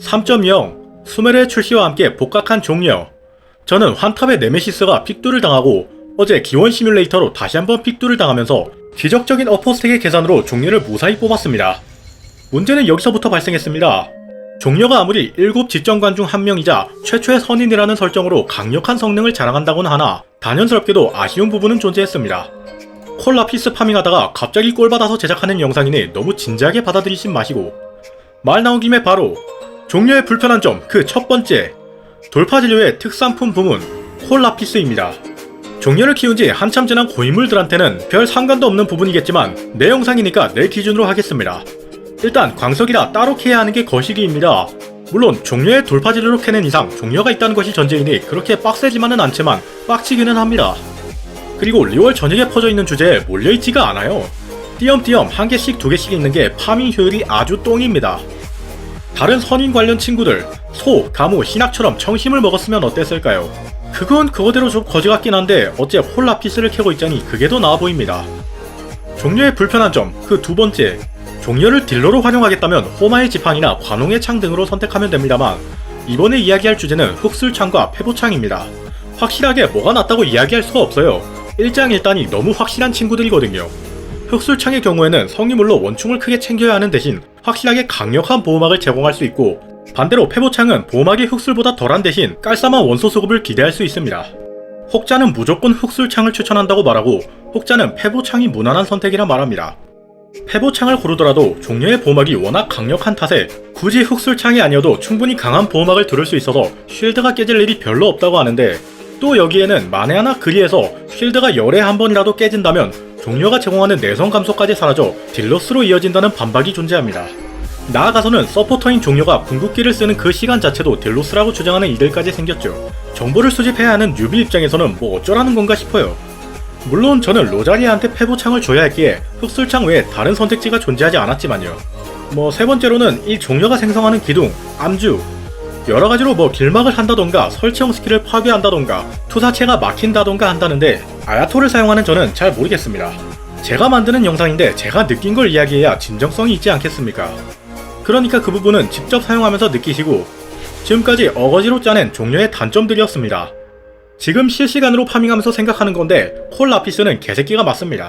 3.0 수메르의 출시와 함께 복각한 종려 저는 환탑의 네메시스가 픽두를 당하고 어제 기원 시뮬레이터로 다시 한번 픽두를 당하면서 기적적인 어포스텍의 계산으로 종려를 무사히 뽑았습니다. 문제는 여기서부터 발생했습니다. 종려가 아무리 7 지정관 중 한 명이자 최초의 선인이라는 설정으로 강력한 성능을 자랑한다고는 하나 단연스럽게도 아쉬운 부분은 존재했습니다. 콜라 피스 파밍하다가 갑자기 꼴 받아서 제작하는 영상이니 너무 진지하게 받아들이신 마시고 말 나온 김에 바로 종료의 불편한 점 그 첫 번째 돌파 진료의 특산품 부문 콜라 피스입니다. 종료를 키운 지 한참 지난 고인물들한테는 별 상관도 없는 부분이겠지만 내 영상이니까 내 기준으로 하겠습니다. 일단 광석이라 따로 캐야 하는 게 거시기입니다. 물론 종료의 돌파 진료로 캐는 이상 종료가 있다는 것이 전제이니 그렇게 빡세지만은 않지만 빡치기는 합니다. 그리고 리월 전역에 퍼져 있는 주제에 몰려있지가 않아요. 띄엄띄엄 한 개씩 두 개씩 있는 게 파밍 효율이 아주 똥입니다. 다른 선인 관련 친구들, 소, 가무, 신학처럼 청심을 먹었으면 어땠을까요? 그건 그거대로 좀 거지 같긴 한데 어째 홀라피스를 캐고 있자니 그게 더 나아 보입니다. 종료의 불편한 점, 그 두 번째. 종료를 딜러로 활용하겠다면 호마의 지팡이나 관홍의 창 등으로 선택하면 됩니다만 이번에 이야기할 주제는 흑술창과 패보창입니다. 확실하게 뭐가 낫다고 이야기할 수가 없어요. 일장일단이 너무 확실한 친구들이거든요. 흑술창의 경우에는 성유물로 원충을 크게 챙겨야 하는 대신 확실하게 강력한 보호막을 제공할 수 있고 반대로 패보창은 보호막이 흑술보다 덜한 대신 깔쌈한 원소 수급을 기대할 수 있습니다. 혹자는 무조건 흑술창을 추천한다고 말하고 혹자는 패보창이 무난한 선택이라 말합니다. 패보창을 고르더라도 종료의 보호막이 워낙 강력한 탓에 굳이 흑술창이 아니어도 충분히 강한 보호막을 두를 수 있어서 쉴드가 깨질 일이 별로 없다고 하는데 또 여기에는 만에 하나 그리에서 쉴드가 열에 한 번이라도 깨진다면 종료가 제공하는 내성 감소까지 사라져 딜러스로 이어진다는 반박이 존재합니다. 나아가서는 서포터인 종료가 궁극기를 쓰는 그 시간 자체도 딜로스라고 주장하는 이들까지 생겼죠. 정보를 수집해야 하는 뉴비 입장에서는 뭐 어쩌라는 건가 싶어요. 물론 저는 로자리아한테 패보창을 줘야 했기에 흑술창 외에 다른 선택지가 존재하지 않았지만요. 뭐 세 번째로는 이 종료가 생성하는 기둥, 암주, 여러 가지로 뭐 길막을 한다던가 설치형 스킬을 파괴한다던가 투사체가 막힌다던가 한다는데 아야토를 사용하는 저는 잘 모르겠습니다. 제가 만드는 영상인데 제가 느낀 걸 이야기해야 진정성이 있지 않겠습니까? 그러니까 그 부분은 직접 사용하면서 느끼시고 지금까지 어거지로 짜낸 종료의 단점들이었습니다. 지금 실시간으로 파밍하면서 생각하는 건데 콜라피스는 개새끼가 맞습니다.